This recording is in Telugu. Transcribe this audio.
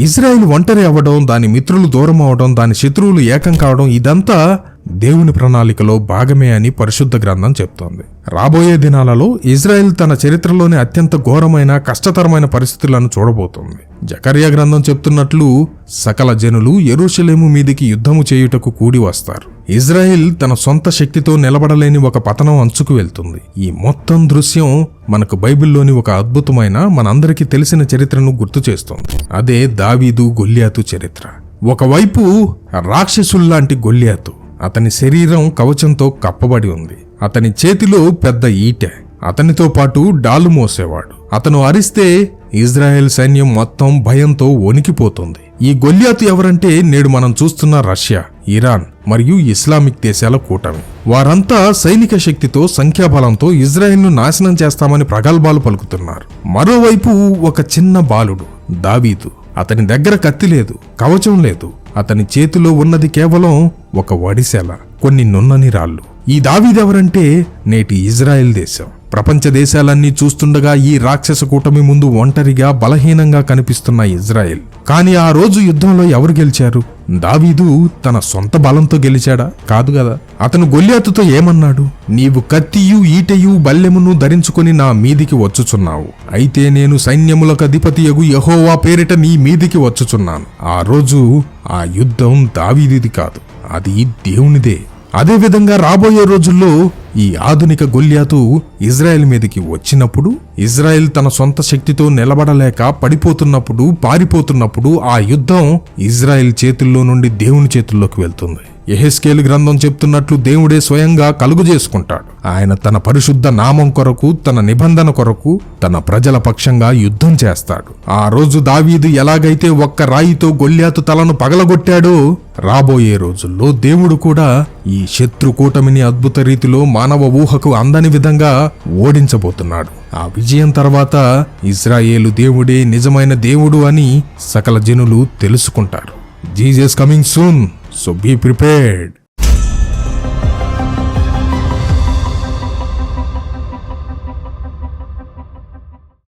ఇజ్రాయిల్ ఒంటరి అవ్వడం దాని మిత్రులు దూరం అవడం దాని శత్రువులు ఏకం కావడం ఇదంతా దేవుని ప్రణాళికలో భాగమే అని పరిశుద్ధ గ్రంథం చెప్తోంది. రాబోయే దినాలలో ఇజ్రాయెల్ తన చరిత్రలోని అత్యంత ఘోరమైన కష్టతరమైన పరిస్థితులను చూడబోతోంది. జకర్యా గ్రంథం చెప్తున్నట్లు సకల జనులు ఎరుషలేము మీదికి యుద్ధము చేయుటకు కూడి వస్తారు. ఇజ్రాయెల్ తన సొంత శక్తితో నిలబడలేని ఒక పతనం అంచుకు వెళ్తుంది. ఈ మొత్తం దృశ్యం మనకు బైబిల్లోని ఒక అద్భుతమైన మనందరికీ తెలిసిన చరిత్రను గుర్తు చేస్తోంది. అదే దావీదు గొల్లియాతు చరిత్ర. ఒకవైపు రాక్షసుల్లాంటి గొల్లియాతు అతని శరీరం కవచంతో కప్పబడి ఉంది. అతని చేతిలో పెద్ద ఈటె. అతనితో పాటు డాలు మోసేవాడు. అతను అరిస్తే ఇజ్రాయెల్ సైన్యం మొత్తం భయంతో వణికిపోతుంది. ఈ గొల్యాతు ఎవరంటే నేడు మనం చూస్తున్న రష్యా ఇరాన్ మరియు ఇస్లామిక్ దేశాల కూటమి. వారంతా సైనిక శక్తితో సంఖ్యాబలంతో ఇజ్రాయెల్ను నాశనం చేస్తామని ప్రగల్భాలు పలుకుతున్నారు. మరోవైపు ఒక చిన్న బాలుడు దావీదు. అతని దగ్గర కత్తి లేదు కవచం లేదు. అతని చేతిలో ఉన్నది కేవలం ఒక వడిసెల కొన్ని నున్నని రాళ్ళు. ఈ దావీదెవరంటే నేటి ఇజ్రాయెల్ దేశం. ప్రపంచ దేశాలన్నీ చూస్తుండగా ఈ రాక్షస కూటమి ముందు ఒంటరిగా బలహీనంగా కనిపిస్తున్న ఇజ్రాయెల్. కానీ ఆ రోజు యుద్ధంలో ఎవరు గెలిచారు? దావీదు తన సొంత బలంతో గెలిచాడా? కాదు కదా. అతను గొల్యాతుతో ఏమన్నాడు? నీవు కత్తియు ఈటయు బల్లెమును ధరించుకొని నా మీదికి వచ్చుచున్నావు. అయితే నేను సైన్యములకు అధిపతియగు యహోవా పేరిట నీ మీదికి వచ్చుచున్నాను. ఆ రోజు ఆ యుద్ధం దావీదిది కాదు. అది దేవునిదే. అదేవిధంగా రాబోయే రోజుల్లో ఈ ఆధునిక గొల్యాతు ఇజ్రాయెల్ మీదకి వచ్చినప్పుడు ఇజ్రాయెల్ తన సొంత శక్తితో నిలబడలేక పడిపోతున్నప్పుడు పారిపోతున్నప్పుడు ఆ యుద్ధం ఇజ్రాయెల్ చేతుల్లో నుండి దేవుని చేతుల్లోకి వెళ్తుంది. ఎహెస్కేలు గ్రంథం చెప్తున్నట్లు దేవుడే స్వయంగా కలుగు చేసుకుంటాడు. ఆయన తన పరిశుద్ధ నామం కొరకు తన నిబంధన కొరకు తన ప్రజల పక్షంగా యుద్ధం చేస్తాడు. ఆ రోజు దావీదు ఎలాగైతే ఒక్క రాయితో గొల్లాతు తలను పగలగొట్టాడో రాబోయే రోజుల్లో దేవుడు కూడా ఈ శత్రు కూటమిని అద్భుత రీతిలో మానవ ఊహకు అందని విధంగా ఓడించబోతున్నాడు. ఆ విజయం తర్వాత ఇజ్రాయేలు దేవుడే నిజమైన దేవుడు అని సకల జనులు తెలుసుకుంటారు. Jesus coming soon. So be prepared.